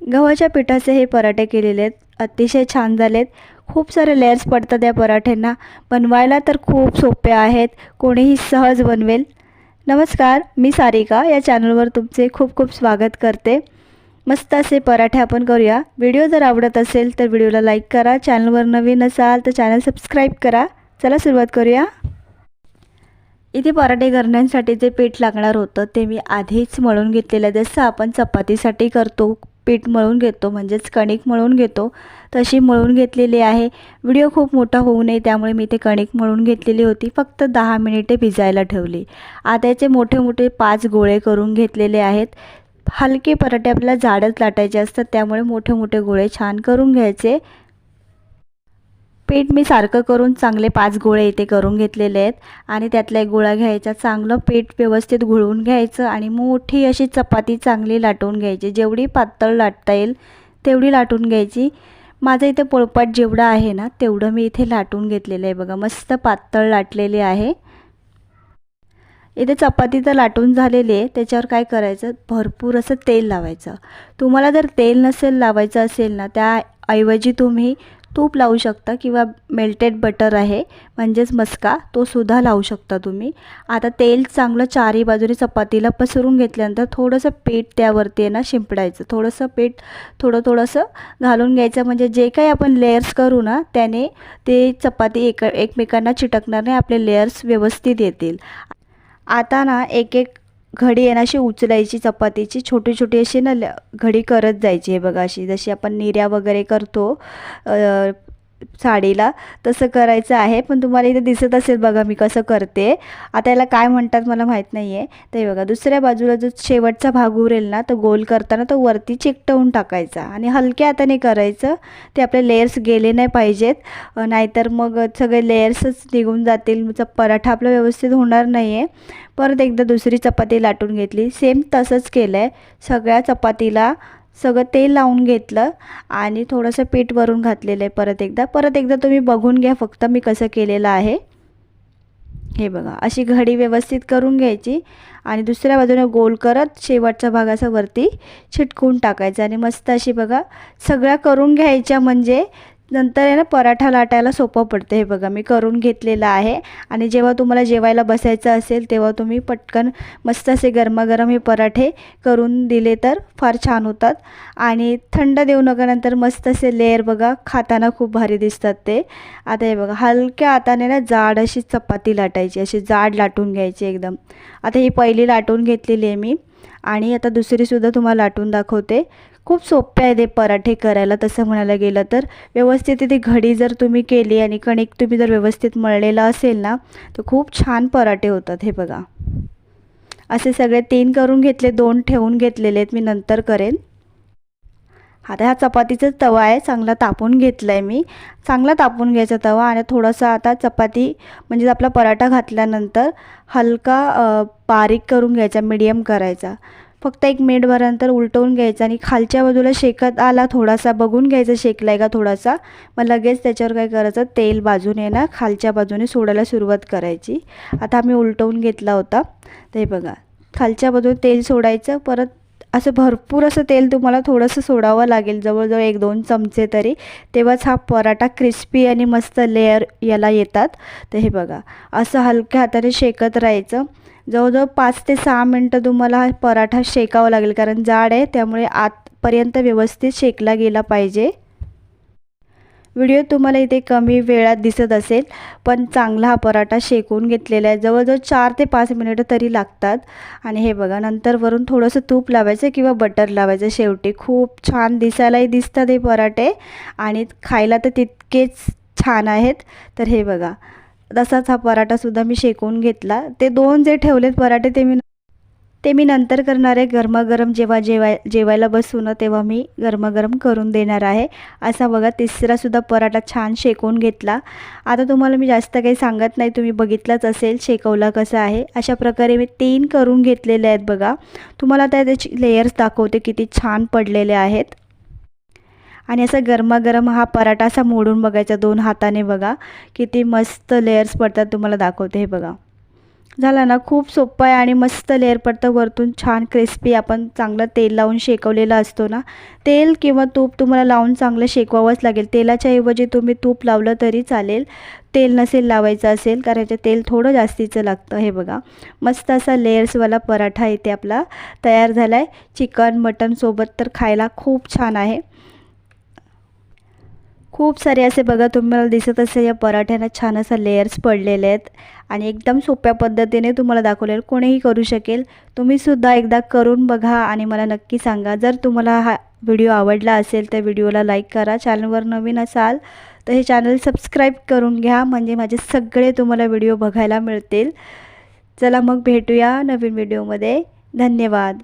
गव्हाच्या पिठाचे हे पराठे केलेले आहेत. अतिशय छान झालेत. खूप सारे लेअर्स पडतात या पराठ्यांना. बनवायला तर खूप सोपे आहेत. कोणीही सहज बनवेल. नमस्कार मी सारिका. या चॅनलवर तुमचे खूप खूप स्वागत करते. मस्त असे पराठे आपण करूया. व्हिडिओ जर आवडत असेल तर व्हिडिओला लाईक करा. चॅनलवर नवीन असाल तर चॅनल सबस्क्राईब करा. चला सुरुवात करूया. इथे पराठे करण्यासाठी जे पीठ लागणार होतं ते मी आधीच मळून घेतलेलं जसं आपण चपातीसाठी करतो पीठ मळून घेतो म्हणजेच कणिक मळून घेतो. तशी मळून घेतलेली आहे. व्हिडिओ खूप मोठा होऊ नये त्यामुळे मी ते कणिक मळून घेतलेली होती. फक्त दहा मिनिटे भिजायला ठेवली. आता याचे मोठे मोठे पाच गोळे करून घेतलेले आहेत. हलके पराठे आपल्याला जाडच लाटायचे असतात त्यामुळे मोठे मोठे गोळे छान करून घ्यायचे. पीठ मी सारखं करून चांगले पाच गोळे इथे करून घेतलेले आहेत. आणि त्यातला एक गोळा घ्यायचा चांगलं पीठ व्यवस्थित घुळवून घ्यायचं आणि मोठी अशी चपाती चांगली लाटून घ्यायची. जेवढी पातळ लाटता येईल तेवढी लाटून घ्यायची. माझं इथे पोळपाट जेवढं आहे ना तेवढं मी इथे लाटून घेतलेलं आहे बघा. मस्त पातळ लाटलेली आहे. इथे चपाती तर लाटून झालेली आहे. त्याच्यावर काय करायचं? भरपूर असं तेल लावायचं. तुम्हाला जर तेल नसेल लावायचं असेल ना त्याऐवजी तुम्ही तूप लावू शकता किंवा मेल्टेड बटर आहे म्हणजेच मस्का तो सुद्धा लावू शकता तुम्ही. आता तेल चांगलं चारही बाजूने चपातीला पसरून घेतल्यानंतर थोडंसं पीठ त्यावरती आहे ना शिंपडायचं. थोडंसं पीठ थोडं थोडंसं घालून घ्यायचं. म्हणजे जे काही आपण लेयर्स करू ना त्याने ते चपाती एक एकमेकांना चिटकणार नाही आपले लेयर्स व्यवस्थित येतील. आता ना एक एक घडी आहे ना अशी उचलायची चपातीची छोटी छोटी अशी ना घडी करत जायची. आहे बघा अशी जशी आपण निर्या वगैरे करतो साडीला तसं करायचं आहे. पण तुम्हाला इथे दिसत असेल बघा मी कसं करते. आता याला काय म्हणतात मला माहीत नाही आहे ते बघा दुसऱ्या बाजूला जो शेवटचा भाग उरेल ना तो गोल करताना तो वरती चिकटवून टाकायचा. आणि हलक्या हाताने करायचं. ते आपले लेयर्स गेले नाही पाहिजेत. नाहीतर मग सगळे लेयर्सच निघून जातील. पराठा आपला व्यवस्थित होणार नाही आहे परत एकदा दुसरी चपाती लाटून घेतली. सेम तसंच केलं आहे सगळ्या चपातीला सगळं तेल लावून घेतलं आणि थोडंसं पीठ वरून घातलेलं आहे परत एकदा. परत एकदा तुम्ही बघून घ्या फक्त मी कसं केलेलं आहे. हे बघा अशी घडी व्यवस्थित करून घ्यायची आणि दुसऱ्या बाजूने गोल करत शेवटचा भाग असा वरती छिटकून टाकायचा. आणि मस्त अशी बघा सगळ्या करून घ्यायच्या म्हणजे नंतर आहे ना पराठा लाटायला सोपं पडतं. हे बघा मी करून घेतलेलं आहे. आणि जेव्हा तुम्हाला जेवायला बसायचं असेल तेव्हा तुम्ही पटकन मस्त असे गरमागरम हे पराठे करून दिले तर फार छान होतात. आणि थंड देऊ नका नंतर मस्त असे लेअर बघा खाताना खूप भारी दिसतात ते. आता हे बघा हलक्या हाताने ना जाड अशी चपाती लाटायची अशी जाड लाटून घ्यायची एकदम. आता ही पहिली लाटून घेतलेली आहे मी. आणि आता दुसरीसुद्धा तुम्हाला लाटून दाखवते. खूप सोपे आहे ते पराठे करायला. तसं म्हणायला गेलं तर व्यवस्थित ती घडी जर तुम्ही केली आणि कणिक तुम्ही जर व्यवस्थित मळलेलं असेल ना तर खूप छान पराठे होतात हे बघा. असे सगळे तीन करून घेतले दोन ठेवून घेतलेले आहेत मी नंतर करेन. आता हा चपातीचा तवा आहे चांगला तापून घेतला आहे मी. चांगला तापून घ्यायचा तवा आणि थोडासा आता चपाती म्हणजे आपला पराठा घातल्यानंतर हलका बारीक करून घ्यायचा मीडियम करायचा. फक्त एक मिनिटभरानंतर उलटवून घ्यायचं आणि खालच्या बाजूला शेकत आला थोडासा बघून घ्यायचा शेकला आहे का थोडासा. मग लगेच त्याच्यावर काय करायचं तेल बाजूने ना खालच्या बाजूने सोडायला सुरुवात करायची. आता आम्ही उलटवून घेतला होता. ते बघा खालच्या बाजूने तेल सोडायचं परत असं भरपूर असं तेल तुम्हाला थोडंसं सोडावं लागेल जवळजवळ एक दोन चमचे तरी. तेव्हाच हा पराठा क्रिस्पी आणि मस्त लेअर याला येतात. तर हे बघा असं हलक्या हाताने शेकत राहायचं. जवळजवळ पाच ते सहा मिनटं तुम्हाला हा पराठा शेकावा लागेल कारण जाड आहे त्यामुळे आतपर्यंत व्यवस्थित शेकला गेला पाहिजे. व्हिडिओ तुम्हाला इथे कमी वेळात दिसत असेल पण चांगला हा पराठा शेकून घेतलेला आहे. जवळजवळ चार ते पाच मिनिटं तरी लागतात. आणि हे बघा नंतर वरून थोडंसं तूप लावायचं किंवा बटर लावायचं शेवटी. खूप छान दिसायलाही दिसतात हे पराठे. आणि खायला तर तितकेच छान आहेत. तर हे बघा तसाच हा पराठासुद्धा मी शेकवून घेतला. ते दोन जे ठेवलेत पराठे ते मी ते मी नंतर करणार आहे गरमागरम जेव्हा जेवाय जेवायला बसू ना तेव्हा मी गरमागरम करून देणार आहे. असा बघा तिसरासुद्धा पराठा छान शेकून घेतला. आता तुम्हाला मी जास्त काही सांगत नाही. तुम्ही बघितलंच असेल शेकवला कसं आहे. अशा प्रकारे मी तीन करून घेतलेले आहेत बघा. तुम्हाला त्या त्याची लेयर्स दाखवते किती छान पडलेले आहेत. आणि असं गरमागरम हा पराठा असा मोडून बघायचा दोन हाताने बघा. किती मस्त लेअर्स पडतात तुम्हाला दाखवते हे बघा. झाला ना खूप सोपं आहे आणि मस्त लेअर पडतं. वरतून छान क्रिस्पी आपण चांगलं तेल लावून शेकवलेला असतो ना. तेल किंवा तूप तुम्हाला लावून चांगलं शेकवावंच लागेल. तेलाच्या ऐवजी तुम्ही तूप लावलं तरी चालेल. तेल नसेल लावायचं असेल कारण याचं तेल थोडं जास्तीचं लागतं हे बघा. मस्त असा लेयर्सवाला पराठा इथे आपला तयार झाला आहे चिकन मटनसोबत तर खायला खूप छान आहे. खूप सारे असे बघा तुम्हाला दिसत असेल या पराठ्यांना छान असं लेयर्स पडलेले आहेत आणि एकदम सोप्या पद्धतीने तुम्हाला दाखवलेलं कोणीही करू शकेल. तुम्हीसुद्धा एकदा करून बघा आणि मला नक्की सांगा. जर तुम्हाला हा व्हिडिओ आवडला असेल तर व्हिडिओला लाईक करा. चॅनलवर नवीन असाल तर हे चॅनल सबस्क्राईब करून घ्या. म्हणजे माझे सगळे तुम्हाला व्हिडिओ बघायला मिळतील. चला मग भेटूया नवीन व्हिडिओमध्ये धन्यवाद.